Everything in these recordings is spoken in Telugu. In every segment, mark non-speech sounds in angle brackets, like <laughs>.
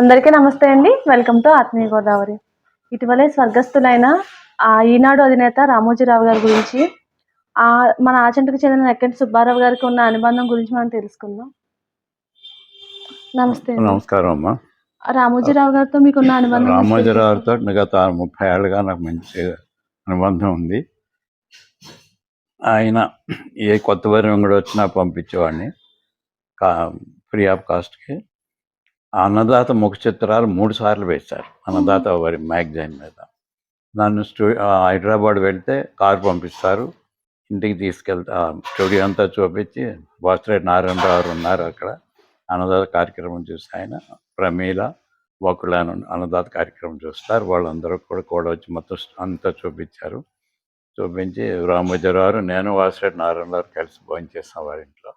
అందరికీ నమస్తే అండి. వెల్కమ్ టు ఆత్మీయ గోదావరి ఇటీవలే స్వర్గస్థులైన ఆ ఈనాడు అధినేత రామోజీరావు గారి గురించి ఆ మన ఆచంటకు చెందిన నెక్కంటి సుబ్బారావు గారికి ఉన్న అనుబంధం గురించి మనం తెలుసుకుందాం. నమస్తే. నమస్కారం అమ్మా. రామోజీరావు గారితో మీకున్న అనుబంధం గురించి రామోజీరావుతో గత ముప్పై ఏళ్ళుగా నాకు మంచి అనుబంధం ఉంది. ఆయన ఏ కొత్త వరం కూడా వచ్చినా పంపించేవాడిని. ఫ్రీ ఆఫ్ కాస్ట్కి. అన్నదాత ముఖ చిత్రాలు మూడు సార్లు వేశారు. అన్నదాత వరి మ్యాగజైన్ మీద. నన్ను స్టూ ఆ, హైదరాబాద్ వెళ్తే కారు పంపిస్తారు. ఇంటికి తీసుకెళ్తా స్టూడియో అంతా చూపించి వాసురేట్ నారాయణరావు గారు ఉన్నారు అక్కడ. అన్నదాత కార్యక్రమం చూసి ఆయన ప్రమీల వకులాను అన్నదాత కార్యక్రమం చూస్తారు. వాళ్ళందరూ కూడా కూడా వచ్చి మొత్తం అంతా చూపించారు. చూపించి రామోజీరావు నేను వాసిరెడ్డి నారాయణరావు కలిసి భోజనం చేస్తాం వారి ఇంట్లో.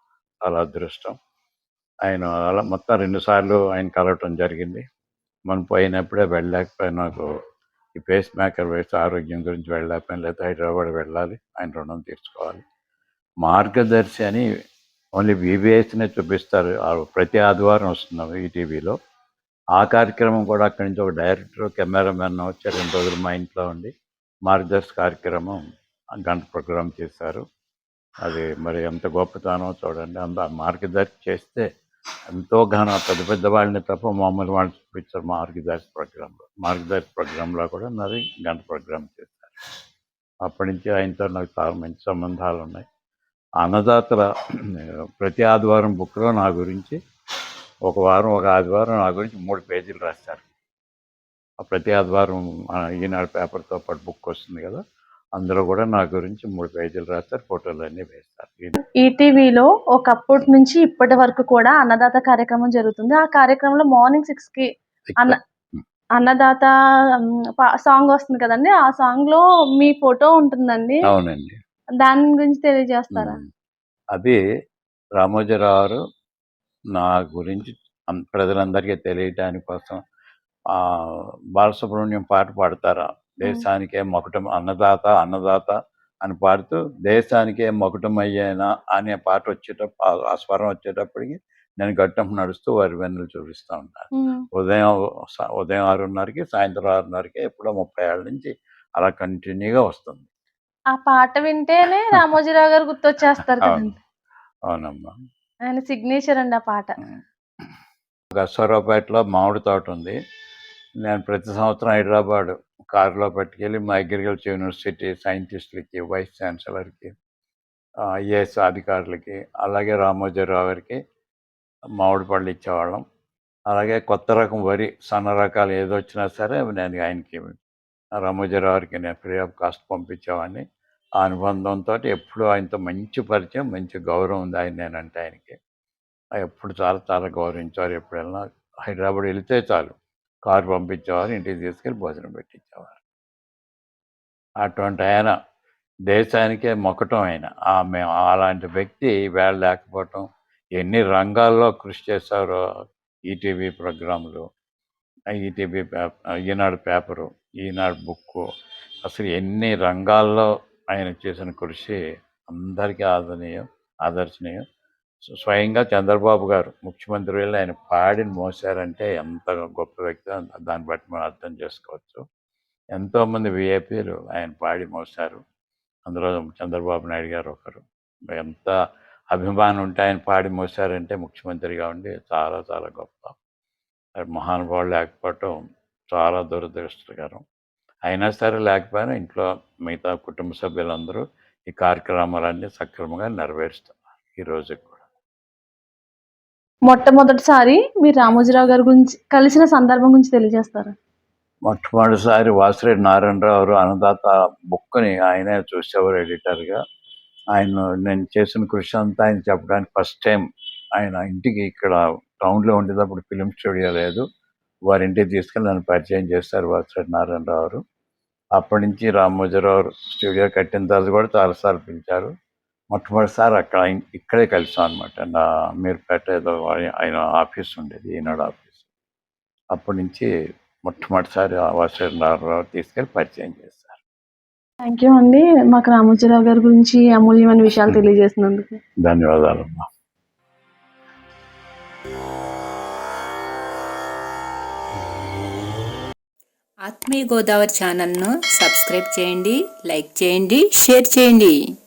చాలా అదృష్టం. ఆయన అలా మొత్తం రెండు సార్లు ఆయన కలవటం జరిగింది. మనం పోయినప్పుడే వెళ్ళలేకపోయినా నాకు ఈ పేస్ మేకర్ వేసి ఆరోగ్యం గురించి వెళ్ళలేకపోయినా లేకపోతే హైదరాబాద్ వెళ్ళాలి ఆయన రుణం తీర్చుకోవాలి. మార్గదర్శి అని ఓన్లీ వివిఎస్నే చూపిస్తారు. ప్రతి ఆదివారం వస్తున్నాం ఈటీవీలో ఆ కార్యక్రమం కూడా అక్కడి నుంచి ఒక డైరెక్టర్ కెమెరామెన్ వచ్చి రెండు రోజులు మా ఇంట్లో ఉండి మార్గదర్శి కార్యక్రమం గంట ప్రోగ్రామ్ చేశారు. అది మరి ఎంత గొప్పతనం చూడండి. అంత మార్గదర్శి చేస్తే ఎంతో ఘన పెద్ద పెద్ద వాళ్ళని తప్ప మామూలు వాళ్ళని చూపించారు మార్గదర్శి ప్రోగ్రాంలో. మార్గదర్శి ప్రోగ్రాంలో కూడా నాది గంట ప్రోగ్రామ్ చేశారు అప్పటి నుంచి ఆయనతో నాకు చాలా మంచి సంబంధాలు ఉన్నాయి. అన్నదాతల ప్రతి ఆదివారం బుక్లో నా గురించి ఒక వారం ఒక ఆదివారం నా గురించి మూడు పేజీలు రాస్తారు. ఆ ప్రతి ఆదివారం ఈనాడు పేపర్తో పాటు బుక్ వస్తుంది కదా. అందులో కూడా నా గురించి మూడు పేజీలు రాస్తారు ఫోటోలు అన్నీ వేస్తారు. ఈటీవీలో ఒకప్పటి నుంచి ఇప్పటి వరకు కూడా అన్నదాత కార్యక్రమం జరుగుతుంది. ఆ కార్యక్రమంలో మార్నింగ్ సిక్స్కి. అన్న అన్నదాత సాంగ్ వస్తుంది కదండి ఆ సాంగ్లో మీ ఫోటో ఉంటుందండి. అవునండి. దాని గురించి తెలియజేస్తారా. అది రామోజీరావు నా గురించి ప్రజలందరికీ తెలియటానికి కోసం బాలసుబ్రహ్మణ్యం పాట పాడతారా? దేశానికే మొకటం అన్నదాత అన్నదాత అని పాడుతూ దేశానికే మొకటం అయ్యేనా అనే పాట వచ్చేటప్పుడు ఆ- స్వరం వచ్చేటప్పటికి నేను గట్టం నడుస్తూ వారి వెన్నులు చూపిస్తూ ఉంటాను. ఉదయం ఉదయం ఆరున్నరకి సాయంత్రం ఆరున్నరకి ఎప్పుడో ముప్పై ఏళ్ళ నుంచి అలా కంటిన్యూగా వస్తుంది. ఆ పాట వింటేనే <laughs> రామోజీరావు గారు గుర్తొచ్చేస్తారు. కదండి. అవునమ్మా. ఆయన సిగ్నేచర్ అండి ఆ పాట. గస్వరావుపేటలో మామిడి తోట ఉంది. నేను ప్రతి సంవత్సరం హైదరాబాద్ కారులో పట్టుకెళ్ళి మా అగ్రికల్చర్ యూనివర్సిటీ సైంటిస్టులకి వైస్ ఛాన్సలర్కి ఐఏఎస్ అధికారులకి అలాగే రామోజీరావు గారికి మామిడి పళ్ళు ఇచ్చేవాళ్ళం. అలాగే కొత్త రకం వరి సన్న రకాలు ఏదో వచ్చినా సరే నేను ఆయనకి రామోజీరావు గారికి నేను ఫ్రీ ఆఫ్ కాస్ట్ పంపించేవాడిని. ఆ అనుబంధంతో ఎప్పుడూ ఆయనతో మంచి పరిచయం మంచి గౌరవం ఉంది ఆయన నేనంటే ఆయనకి. ఎప్పుడు చాలా చాలా గౌరవించారు ఎప్పుడైనా. హైదరాబాద్ వెళితే చాలు. కారు పంపించేవారు ఇంటికి తీసుకెళ్ళి భోజనం పెట్టించేవారు అటువంటి ఆయన దేశానికే మొక్కటం ఆయన. ఆమె అలాంటి వ్యక్తి వేళ లేకపోవటం ఎన్ని రంగాల్లో కృషి చేశారో ఈటీవీ ప్రోగ్రాంలు ETV paper Eenadu paper Eenadu book అసలు ఎన్ని రంగాల్లో ఆయన చేసిన కృషి అందరికీ ఆదరణీయం ఆదర్శనీయం. స్వయంగా చంద్రబాబు గారు ముఖ్యమంత్రి వెళ్ళి ఆయన పాడిని మోసారంటే ఎంత గొప్ప వ్యక్తి దాన్ని బట్టి మనం అర్థం చేసుకోవచ్చు. ఎంతోమంది విఐపీలు ఆయన పాడి మోసారు అందులో చంద్రబాబు నాయుడు గారు ఒకరు. ఎంత అభిమానం ఉంటే ఆయన పాడి మోసారంటే ముఖ్యమంత్రిగా ఉండి చాలా చాలా గొప్ప. మహానుభావులు లేకపోవటం చాలా దురదృష్టకరం. అయినా సరే లేకపోయినా ఇంట్లో మిగతా కుటుంబ సభ్యులందరూ ఈ కార్యక్రమాలన్నీ సక్రమంగా నెరవేరుస్తున్నారు. ఈ రోజు మొట్టమొదటిసారి మీరు రామోజీరావు గారి గురించి కలిసిన సందర్భం గురించి తెలియజేస్తారా? మొట్టమొదటిసారి వాసిరెడ్డి నారాయణరావు అన్నదాత బుక్ని ఆయనే చూసేవారు ఎడిటర్గా. ఆయన నేను చేసిన కృషి అంతా ఆయన చెప్పడానికి ఫస్ట్ టైం ఆయన ఇంటికి ఇక్కడ టౌన్లో ఉండేటప్పుడు ఫిలిం స్టూడియో లేదు. వారి ఇంటికి తీసుకెళ్ళి నన్ను పరిచయం చేస్తారు వాసిరెడ్డి నారాయణరావు. అప్పటి నుంచి రామోజీరావు స్టూడియో కట్టిన తర్వాత కూడా చాలాసార్లు పిలిచారు. మొట్టమొదటిసారి అక్కడ ఇక్కడే కలిసాం అనమాట నా మీరుపేట ఏదో ఆయన- ఆఫీస్ ఉండేది ఈనాడు ఆఫీస్. అప్పటి నుంచి మొట్టమొదటిసారి నారాయణరావు తీసుకెళ్ళి పరిచయం చేశారు. థ్యాంక్ యూ అండి. మాకు రామోజీరావు గారి గురించి అమూల్యమైన విషయాలు తెలియజేసినందుకు. ధన్యవాదాలమ్మా. ఆత్మీయ గోదావరి ఛానల్ను సబ్స్క్రైబ్ చేయండి లైక్ చేయండి షేర్ చేయండి.